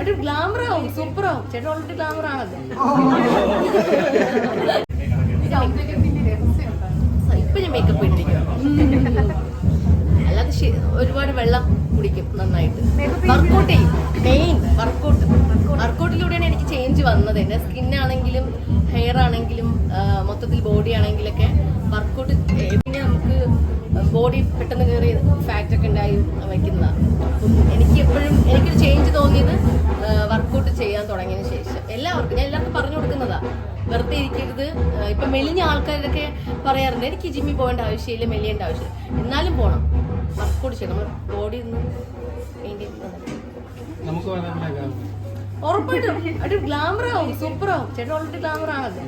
ഒരു ഗ്ലാമർ ആവും സൂപ്പർ ആവും. ചേട്ടൻ ഓൾറെഡി ഗ്ലാമർ ആണല്ലോ. ഇപ്പൊ ഞാൻ മേക്കപ്പ് ഇട്ടിരിക്കും അല്ലാതെ ഒരുപാട് വെള്ളം കുടിക്കും നന്നായിട്ട്. വർക്കൗട്ട് ചെയ്യും. മെയിൻ വർക്കൗട്ട് വർക്കൗട്ടിലൂടെയാണ് എനിക്ക് ചേഞ്ച് വന്നത്. എന്റെ സ്കിന്നാണെങ്കിലും ഹെയർ ആണെങ്കിലും മൊത്തത്തിൽ ബോഡി ആണെങ്കിലൊക്കെ വർക്കൗട്ട് പിന്നെ നമുക്ക് ബോഡി പെട്ടെന്ന് കയറി ഫാറ്റ് ഒക്കെ എല്ലാവർക്കും ഞാൻ എല്ലാവർക്കും പറഞ്ഞു കൊടുക്കുന്നതാ. വെറുതെ ഇരിക്കരുത്. ഇപ്പൊ മെലിഞ്ഞ ആൾക്കാരൊക്കെ പറയാറുണ്ട് എനിക്ക് ജിമ്മി പോകേണ്ട ആവശ്യമില്ല മെലിയേണ്ട ആവശ്യമില്ല. എന്നാലും പോണം. വർക്കൗട്ട് ചെയ്യണം. നമ്മൾ ബോഡി ഒന്ന് മെയിന്റെയിൻ നമുക്ക് ഉറപ്പായിട്ടും. ഒരു ഗ്ലാമർ ആവും സൂപ്പർ ആവും. ചേട്ടൻ ഓൾറെഡി ഗ്ലാമർ ആണല്ലോ.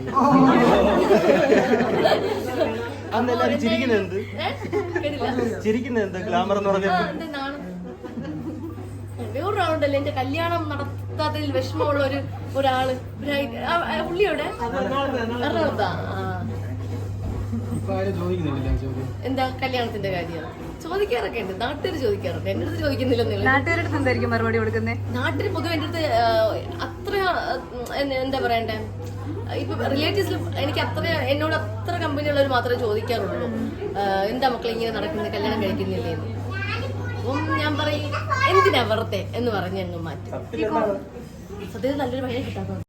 ഒരു? വേറൊരാളുണ്ടല്ലോ എന്റെ കല്യാണം നടത്താത്തതിൽ വിഷമമുള്ള ഒരു ഒരാൾ. പുള്ളി എവിടെ? എറണാകുളത്താ. എന്താ കല്യാണത്തിന്റെ കാര്യം? ചോദിക്കാറൊക്കെ ഉണ്ട്. നാട്ടുകാർ ചോദിക്കാറുണ്ട്. എന്റെ അടുത്ത് ചോദിക്കുന്നില്ല നാട്ടുകാരുടെ എന്തായിരിക്കും മറുപടി കൊടുക്കുന്നത് നാട്ടിൽ പൊതുവെ എന്റെ അടുത്ത് അത്ര എന്താ പറയണ്ടേ? ഇപ്പൊ റിലേറ്റീവ്സിൽ എനിക്ക് അത്ര എന്നോട് അത്ര കമ്പനിയുള്ളവർ മാത്രമേ ചോദിക്കാറുള്ളൂ. എന്താ മക്കളെ ഇങ്ങനെ നടക്കുന്നത്? കല്യാണം കഴിക്കുന്നില്ലേ അപ്പം ഞാൻ പറയും എന്തിനാ വെറുതെ? എന്ന് പറഞ്ഞ് അങ്ങ് മാറ്റും. സത്യത്തിൽ നല്ലൊരു പയ്യനെ കിട്ടാത്തത്